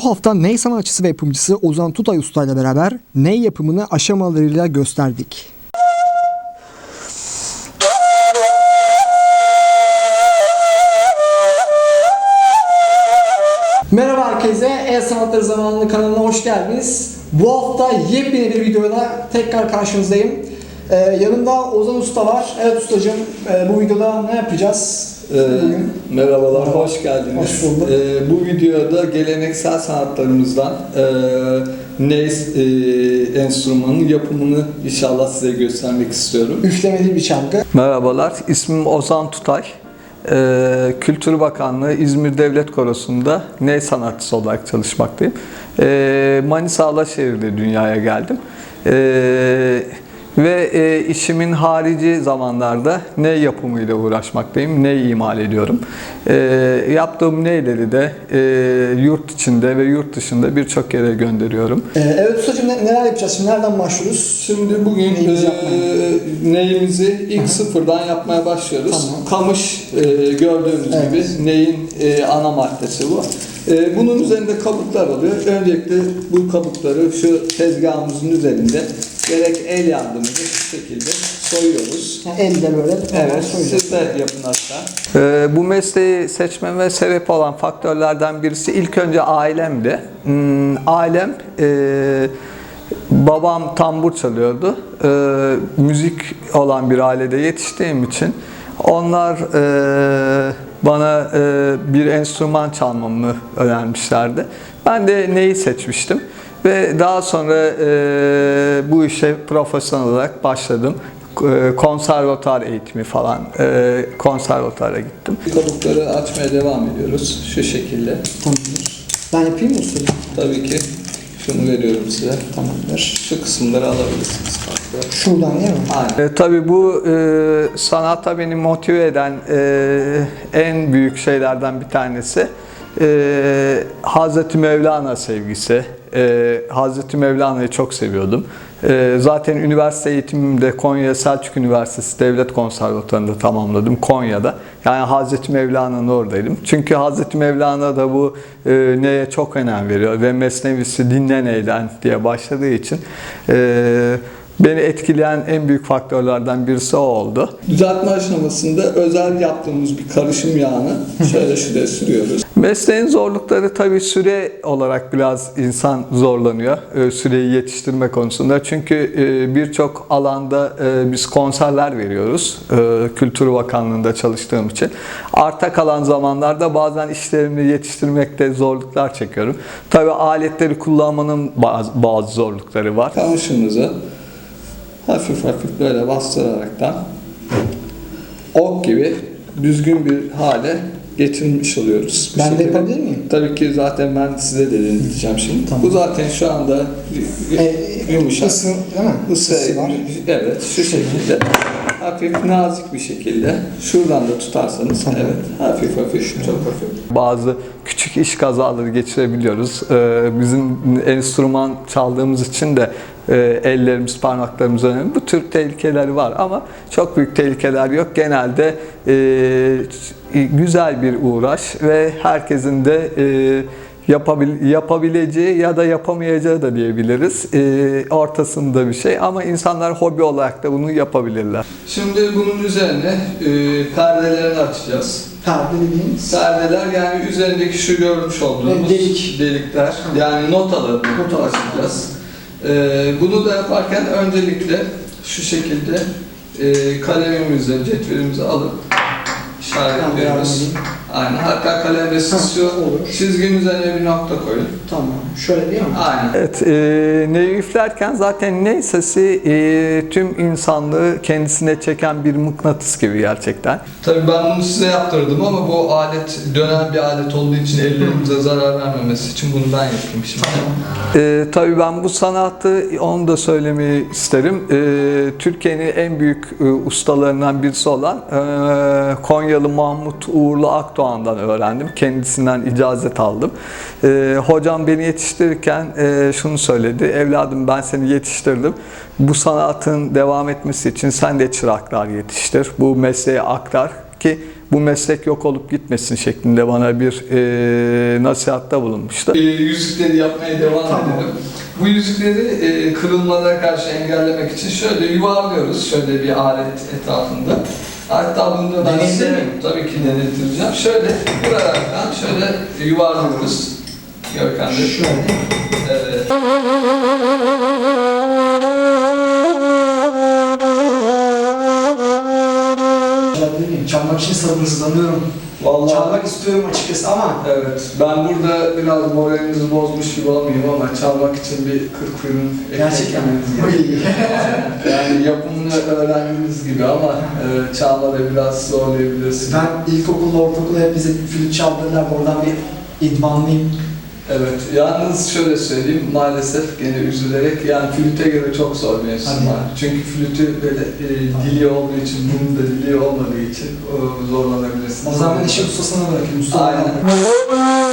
Bu hafta ney sanatçısı ve yapımcısı Ozan Tutay Usta ile beraber ney yapımını aşamalarıyla gösterdik. Merhaba herkese, El Sanatları Zamanlı kanalına hoş geldiniz. Bu hafta yepyeni bir videoyla tekrar karşınızdayım. Ee, yanımda Ozan Usta var. Evet ustacığım, e, bu videoda ne yapacağız Ee, merhabalar, hoş geldiniz. Hoş bulduk. Ee, bu videoda geleneksel sanatlarımızdan e, Neys e, enstrümanın yapımını inşallah size göstermek istiyorum. Üflemeli bir çalgı. Merhabalar, ismim Ozan Tutay. Ee, Kültür Bakanlığı İzmir Devlet Korosu'nda ney sanatçısı olarak çalışmaktayım. Ee, Manisa Alaşehir'de dünyaya geldim. Ee, ve e, işimin harici zamanlarda ney yapımıyla uğraşmaktayım, ney imal ediyorum. Ee, yaptığım neyleri de e, yurt içinde ve yurt dışında birçok yere gönderiyorum. Ee, evet ustacığım ne- neler yapacağız? Şimdi nereden başlıyoruz? Şimdi bugün Neyimizi e, neyimizi ilk sıfırdan yapmaya başlıyoruz. Tamam. Kamış e, gördüğünüz Evet. gibi neyin e, ana maddesi bu. E, bunun üzerinde kabuklar oluyor. Öncelikle bu kabukları şu tezgahımızın üzerinde gerek el yardımıyla şu şekilde soyuyoruz. Yani elde böyle Evet, siz de yapın hatta. Ee, bu mesleği seçmeme sebep olan faktörlerden birisi ilk önce ailemdi. Hmm, ailem, e, babam tambur çalıyordu. E, müzik olan bir ailede yetiştiğim için onlar e, bana e, bir enstrüman çalmamı önermişlerdi. Ben de neyi seçmiştim. Ve daha sonra e, bu işe profesyonel olarak başladım e, konservatuar eğitimi falan e, konservatuara gittim. Kabukları açmaya devam ediyoruz şu şekilde. Tamamdır. Ben yapayım mı ustacığım? Tabii ki şunu veriyorum size. Tamamdır. Şu kısımları alabilirsiniz farklı. Şuradan değil mi? Aynen. E, tabii bu e, sanata beni motive eden e, en büyük şeylerden bir tanesi e, Hazreti Mevlana sevgisi. E, Hazreti Mevlana'yı çok seviyordum. E, zaten üniversite eğitimimi de Konya Selçuk Üniversitesi Devlet Konservatuvarı'nda tamamladım Konya'da. Yani Hazreti Mevlana'nın oradaydım. Çünkü Hazreti Mevlana da bu e, neye çok önem veriyor ve mesnevisi dinle neyden diye başladığı için e, Beni etkileyen en büyük faktörlerden birisi o oldu. Düzeltme aşamasında özel yaptığımız bir karışım yağını şöyle şuraya sürüyoruz. Mesleğin zorlukları tabii süre olarak biraz insan zorlanıyor. e, Süreyi yetiştirme konusunda. Çünkü e, birçok alanda e, biz konserler veriyoruz. Kültür Bakanlığı'nda çalıştığım için. Arta kalan zamanlarda bazen işlerimi yetiştirmekte zorluklar çekiyorum. Tabii aletleri kullanmanın bazı, bazı zorlukları var. Kamışımızı hafif hafif böyle bastıraraktan ok gibi düzgün bir hale getirmiş oluyoruz. Ben de şekilde. yapabilir miyim? Tabii ki zaten ben size de deneyeceğim şimdi. Tamam. Bu zaten şu anda Ee, yumuşak. ısı, değil mi? Isı, Isı var. evet şu şekilde hafif nazik bir şekilde şuradan da tutarsanız Tamam. evet hafif hafif çok hafif. Bazı küçük iş kazaları geçirebiliyoruz. Ee, bizim enstrüman çaldığımız için de e, ellerimiz, parmaklarımız önemli. Bu tür tehlikeleri var ama çok büyük tehlikeler yok. Genelde e, güzel bir uğraş ve herkesin de e, yapabil, yapabileceği ya da yapamayacağı da diyebiliriz. Ee, ortasında bir şey ama insanlar hobi olarak da bunu yapabilirler. Şimdi bunun üzerine e, perdelerini açacağız. Perde dediğimiz. Perdeler yani üzerindeki şu görmüş olduğumuz Delik. delikler yani notaları Notalar. açacağız. Ee, bunu da yaparken öncelikle şu şekilde e, kalemimizle cetvelimizi alıp 不要不 Aynen. Hatta şu Ha, olur. çizginin üzerine bir nokta koyun. Tamam. Şöyle değil mi? Aynen. Evet, e, neyi üflerken zaten ney sesi e, tüm insanlığı kendisine çeken bir mıknatıs gibi gerçekten. Tabii ben bunu size yaptırdım ama bu alet dönen bir alet olduğu için ellerimize zarar vermemesi için bunu ben yapayım şimdi. E, tabii ben bu sanatı onu da söylemeyi isterim. E, Türkiye'nin en büyük e, ustalarından birisi olan e, Konyalı Mahmut Uğurlu Akdoğan'dan öğrendim. Kendisinden icazet aldım. E, hocam beni yetiştirirken e, şunu söyledi. Evladım ben seni yetiştirdim. Bu sanatın devam etmesi için sen de çıraklar yetiştir. Bu mesleğe aktar. ki bu meslek yok olup gitmesin şeklinde bana bir e, nasihatta bulunmuştu. yüzükleri yapmaya devam Tamam. edelim. Bu yüzükleri e, kırılmalara karşı engellemek için şöyle yuvarlıyoruz şöyle bir alet etrafında. Hatta bunu da size tabii ki denettireceğim. Şöyle vuraraktan şöyle yuvarlıyoruz. Görkem de. Şöyle. Evet. Çalmak için sabırsızlanıyorum. Vallahi Çalmak istiyorum açıkçası ama Evet, ben burada biraz moralinizi bozmuş gibi olmayayım ama çalmak için bir 40 ürün gerçekten gerekiyor. Yani yapımını öğrendiğiniz gibi ama e, çalmada biraz zorlayabilirsiniz. ben ilkokulda, ortaokulda hep bize flüt çaldırırlar. Oradan bir idmanlıyım. Evet, yalnız şöyle söyleyeyim, maalesef gene üzülerek yani flüte göre çok zor enstrüman. Çünkü flütü böyle e, dili olduğu için, bunun da dili olmadığı için e, zorlanabilirsiniz. O zaman işi ustasına bırakayım. Usta Aynen.